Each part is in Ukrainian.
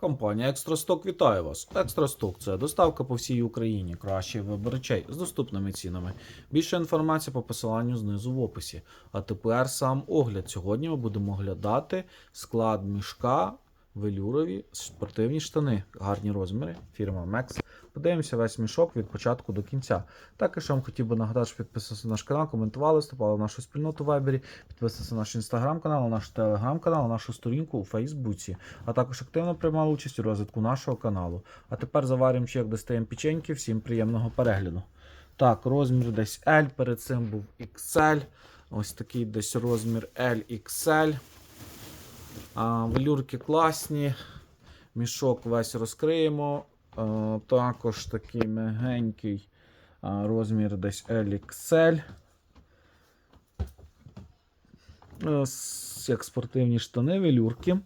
Компанія Екстрасток вітає вас. Екстрасток це доставка по всій Україні. Кращий вибір з доступними цінами. Більше інформації по посиланню знизу в описі. А тепер сам огляд. Сьогодні ми будемо оглядати склад мішка, велюрові спортивні штани, гарні розміри, фірма Max. Подивимося весь мішок від початку до кінця. Також я вам хотів би нагадати, що підписувалися на наш канал, коментували, вступали в нашу спільноту в Вайбері, підписувалися на наш інстаграм-канал, наш телеграм-канал, нашу сторінку у Фейсбуці, а також активно приймали участь у розвитку нашого каналу. А тепер заваримо чек, достаємо печеньки. Всім приємного перегляду. Так, розмір десь L, перед цим був XL. Ось такий десь розмір LXL. А, велюрки класні. Мішок весь розкриємо. А, також такий мегенький розмір десь LXL. Е, Як спортивні штани, велюрки.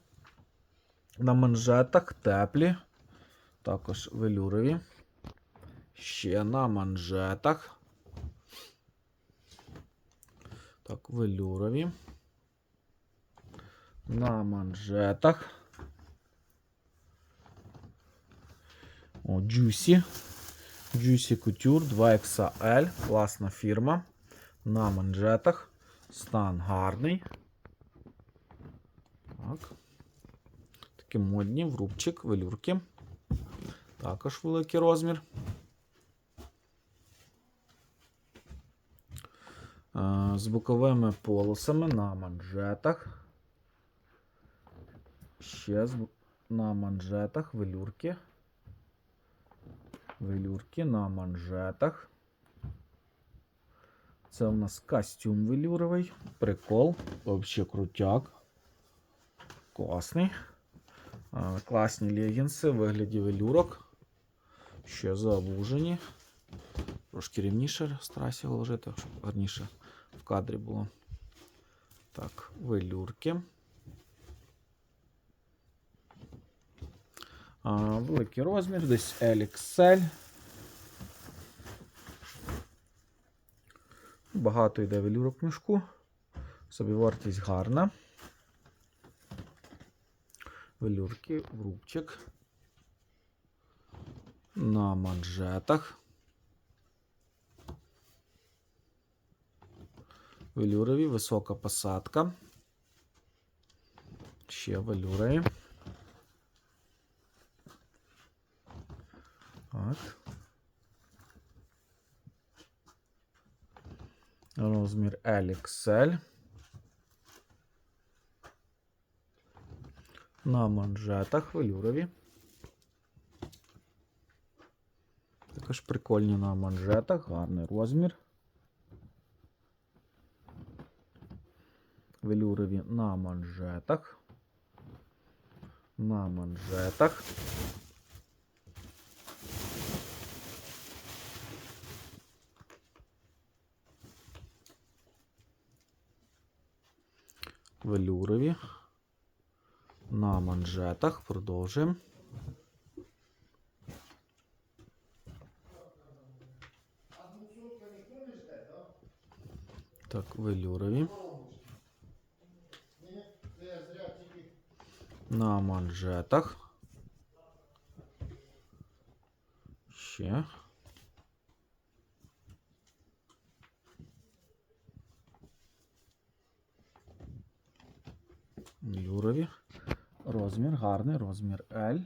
На манжетах теплі. Також велюрові. Ще на манжетах. Так, велюрові. На манжетах. О, Juicy. Juicy Couture 2XL. Класна фірма. На манжетах. Стан гарний. Так. Такі модні, врубчик, велюрки. Також великий розмір. Е, З боковими полосами на манжетах. Ще на манжетах велюрки. Велюрки на манжетах. Це у нас костюм велюровий. Прикол. Взагалі крутяк. Класний. Класні легінси в вигляді велюрок. Ще завужені. Трошки рівніше старайся його ложити, щоб гарніше в кадрі було. Так, велюрки. Великий розмір, десь LXL. Багато йде велюрок в мішку. Собівартість гарна. Велюрки, врубчик. На манжетах. Велюрові, висока посадка. Ще велюрові. Так. Розмір LXL. На манжетах велюрові. Також прикольні на манжетах, гарний розмір. Велюрові на манжетах. На манжетах. Велюрові. На манжетах. Продовжуємо. Так, велюрові. На манжетах. Ще. Велюрові. Розмір гарний, розмір L.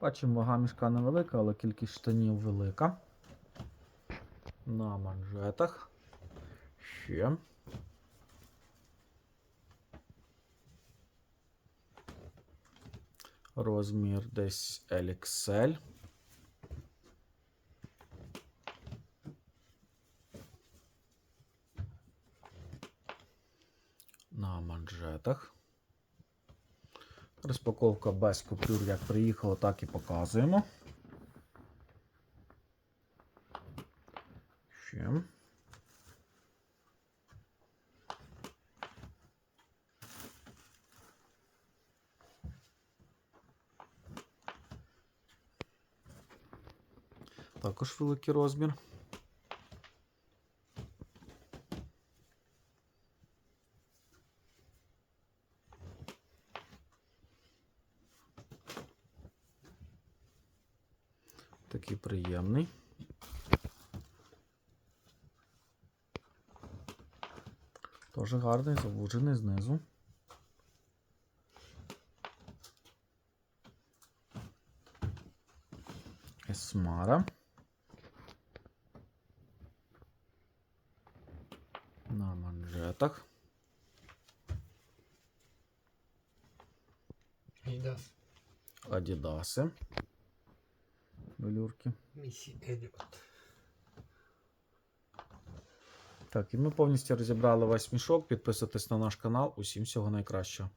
Бачимо, вага мішка невелика, але кількість штанів велика. На манжетах. Ще. Розмір десь LXL. На манжетах. Розпаковка без купюр, як приїхало, так і показуємо. Ще. Також великий розмір. Такий приємний. Тоже гарний, завужений знизу. Есмара. На манжетах. Адидас. Адідаси. Велюрки. Так, і ми повністю розібрали весь мішок. Підписуйтесь на наш канал. Усім всього найкращого.